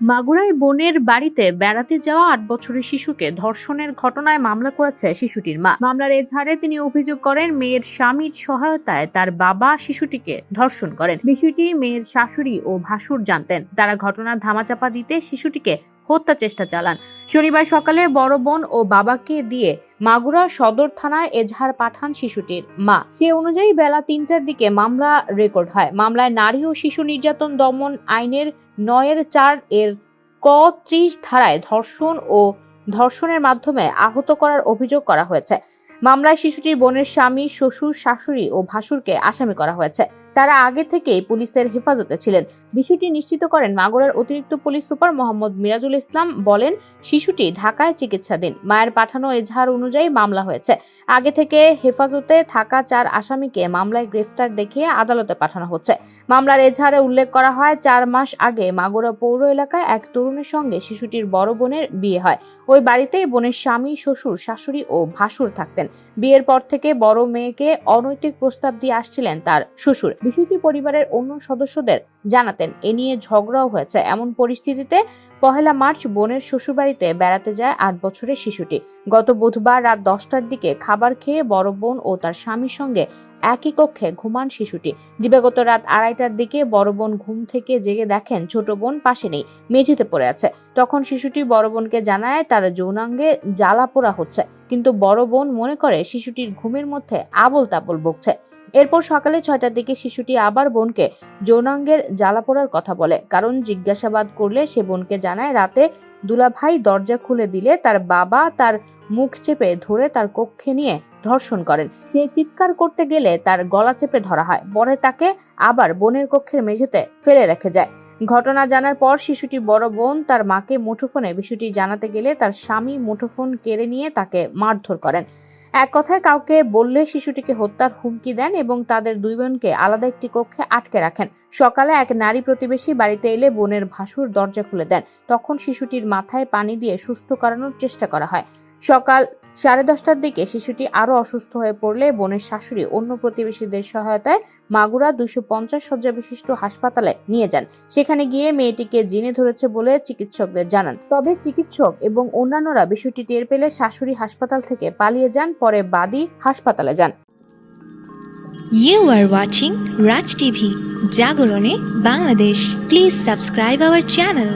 মাগুরায় বোনের বাড়িতে বেড়াতে যাওয়া আট বছরের শিশুকে ধর্ষণের ঘটনায় মামলা করেছে শিশুটির মা। মামলার এজাহারে তিনি অভিযোগ করেন, মেয়ের স্বামীর সহায়তায় তার বাবা শিশুটিকে ধর্ষণ করেন। বিষয়টি মেয়ের শাশুড়ি ও ভাসুর জানতেন। তারা ঘটনার ধামাচাপা দিতে শিশুটিকে হত্যা চেষ্টা চালান। শনিবার সকালে বড় বোন ও বাবাকে দিয়ে মাগুরা সদর থানায় এজাহার পাঠান শিশুটির মা। সে অনুযায়ী বেলা তিনটার দিকে মামলা রেকর্ড হয়। মামলায় নারী ও শিশু নির্যাতন দমন আইনের নয়ের চার এর ক ত্রিশ ধারায় ধর্ষণ ও ধর্ষণের মাধ্যমে আহত করার অভিযোগ করা হয়েছে। মামলায় শিশুটির বোনের স্বামী, শ্বশুর, শাশুড়ি ও ভাসুরকে আসামি করা হয়েছে। তারা আগে থেকেই পুলিশের হেফাজতে ছিলেন। বিষয়টি নিশ্চিত করেন মাগুরার অতিরিক্ত পুলিশ সুপার মোহাম্মদ মিরাজুল ইসলাম বলেন, শিশুটি ঢাকায় চিকিৎসাধীন। মায়ের পাঠানো এজাহার অনুযায়ী মামলা হয়েছে। আগে থেকে হেফাজতে থাকা চার আসামিকে মামলায় গ্রেফতার দেখিয়ে আদালতে পাঠানো হচ্ছে। মামলার এজাহারে উল্লেখ করা হয়, চার মাস আগে মাগুরা পৌর এলাকায় এক তরুণের সঙ্গে শিশুটির বড় বোনের বিয়ে হয়। ওই বাড়িতেই বোনের স্বামী, শ্বশুর, শাশুড়ি ও ভাসুর থাকতেন। বিয়ের পর থেকে বড় মেয়েকে অনৈতিক প্রস্তাব দিয়ে আসছিলেন তার শ্বশুর। বিষয়টি পরিবারের অন্য সদস্যদের জানাতেন, এ নিয়ে ঝগড়াও হয়েছে। এমন পরিস্থিতিতে পহেলা মার্চ বোনের শ্বশুরবাড়িতে বেড়াতে যায় আট বছরের শিশুটি। গত বুধবার রাত দশটার দিকে খাবার খেয়ে বড় বোন ও তার স্বামীর সঙ্গে একই কক্ষে ঘুমান শিশুটি। দিবাগত রাত আড়াইটার দিকে বড় বোন ঘুম থেকে জেগে দেখেন ছোট বোন পাশে নেই, মেঝেতে পড়ে আছে। তখন শিশুটি বড় বোনকে জানায়, তার যৌনাঙ্গে জ্বালা পোড়া হচ্ছে। কিন্তু বড় বোন মনে করে শিশুটির ঘুমের মধ্যে আবল তাবল বকছে এরপর সকালে ছয়টার দিকে শিশুটি আবার বোনকে যৌনাঙ্গের জ্বালা পোড়ার কথা বলে। কারণ জিজ্ঞাসাবাদ করলে সে বোনকে জানায়, রাতে দুলাভাই দরজা খুলে দিলে তার বাবা তার মুখ চেপে ধরে তার কক্ষে নিয়ে ধর্ষণ করেন। সে চিৎকার করতে গেলে তার গলা চেপে ধরা হয়। পরে তাকে আবার বোনের কক্ষের মেঝেতে ফেলে রেখে যায়। ঘটনা জানার পর শিশুটি বড় বোন তার মাকে মুঠোফোনে বিষয়টি জানাতে গেলে তার স্বামী মুঠোফোন কেড়ে নিয়ে তাকে মারধর করেন। এক কথায় কাউকে বললে শিশুটিকে হত্যার হুমকি দেন এবং তাদের দুই বোনকে আলাদা একটি কক্ষে আটকে রাখেন। সকালে এক নারী প্রতিবেশী বাড়িতে এলে বোনের ভাসুর দরজা খুলে দেন। তখন শিশুটির মাথায় পানি দিয়ে সুস্থ করানোর চেষ্টা করা হয়। সকাল সাড়ে দশটার দিকে শিশুটি আরও অসুস্থ হয়ে পড়লে বোনের শাশুড়ি অন্য প্রতিবেশীদের সহায়তায় মাগুরা দুশো পঞ্চাশ শয্যা বিশিষ্ট হাসপাতালে নিয়ে যান সেখানে গিয়ে মেয়েটিকে জিনে ধরেছে বলে চিকিৎসকদের জানান তবে চিকিৎসক এবং অন্যান্যরা বিষয়টি টের পেলে শাশুড়ি হাসপাতাল থেকে পালিয়ে যান পরে বাদী হাসপাতালে যান You are watching Raj TV, Jagorone, Bangladesh. Please subscribe our channel.